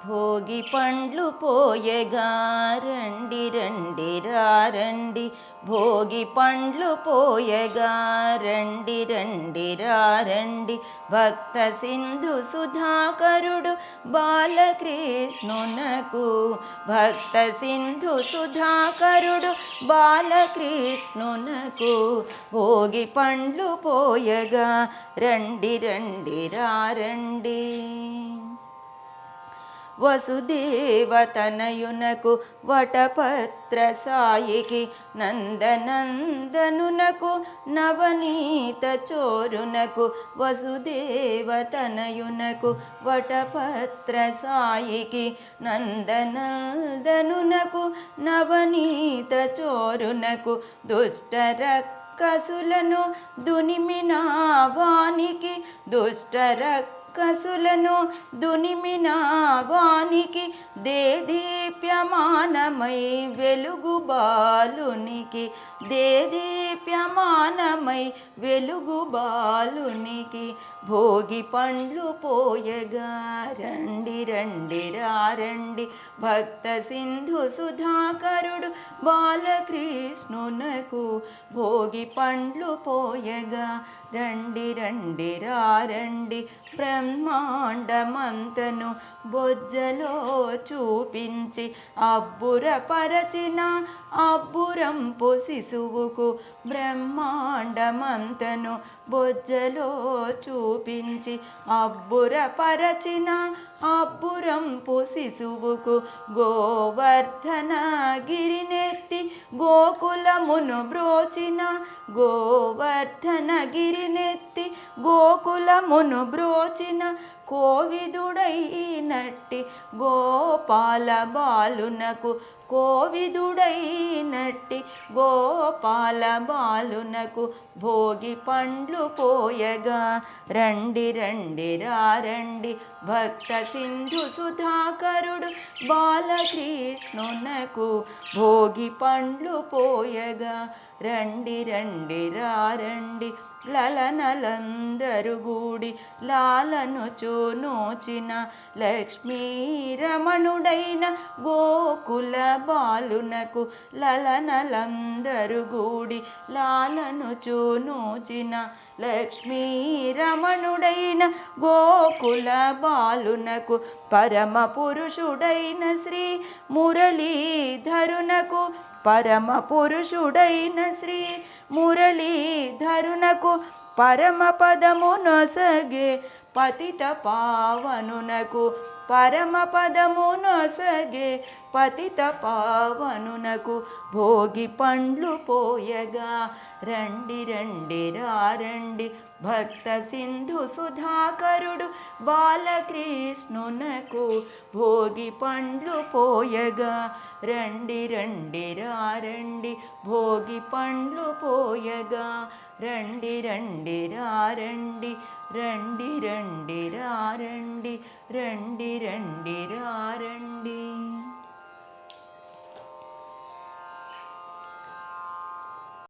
భోగి పండ్లు పోయగా రండి రండి రండి భోగి పండ్లు పోయగా రండి రండి రండి భక్త సింధు సుధాకరుడు బాలకృష్ణునకు భక్త సింధు సుధాకరుడు బాలకృష్ణునకు భోగి పండ్లు పోయగా రండి రండి రండి వసుదేవతనయునకు వటపత్ర సాయికి నందనందనునకు నవనీత చోరునకు వసుదేవతనయునకు వటపత్ర సాయికి నందనందనునకు నవనీత చోరునకు దుష్టరక్ కసులను దునిమినా వానికి దుష్టరక్ కసులను దునిమిన వానికి దేదీప్యమానమై వెలుగు బాలునికి. దేదీప్యమానమై వెలుగు బాలునికి. భోగి పండ్లు పోయగా రండి రండి రండి. భక్త సింధు సుధాకరుడు బాలకృష్ణునకు భోగి పండ్లు పోయగా రండి రండి రండి. బ్రహ్మాండమంతను బొజ్జలో చూపించి అబ్బురపరచిన అబ్బురంపు శిశువుకు బ్రహ్మాండమంతను బొజ్జలో చూపించి అబ్బురపరచిన అబ్బురంపు శిశువుకు గోవర్ధన గిరినెత్తి గోకులమును బ్రోచిన గోవర్ధన గిరినెత్తి గోకులమును బ్రోచిన కోవిదుడైనట్టి గోపాల బాలునకు కోవిదుడైనట్టి గోపాల బాలునకు భోగి పండ్లు పోయగా రండి రండి రండి భక్త సింధు సుధాకరుడు బాలకృష్ణునకు భోగి పండ్లు పోయగా రండి రండి రండి లలనలందరు గూడి లాలను చూనోచిన లక్ష్మీరమణుడైన గోకుల బాలునకు లలనలందరు గూడి లాలను చూనోచిన లక్ష్మీరమణుడైన గోకుల బాలునకు పరమ పురుషుడైన శ్రీ మురళీధరునకు పరమ పురుషుడైన శ్రీ మురళీధరునకు పరమ పదము నొసగే పతిత పావనునకు పరమ పదము నొసగే పతిత పావనునకు భోగి పండ్లు పోయగా. రండి రండి రండి భక్త సింధు సుధాకరుడు బాలకృష్ణునకు భోగి పండ్లు పోయగా. రండి రండి రండి భోగి పండ్లు పోయగా రండి రండి రారండి రండి రండి రారండి రండి రండి రా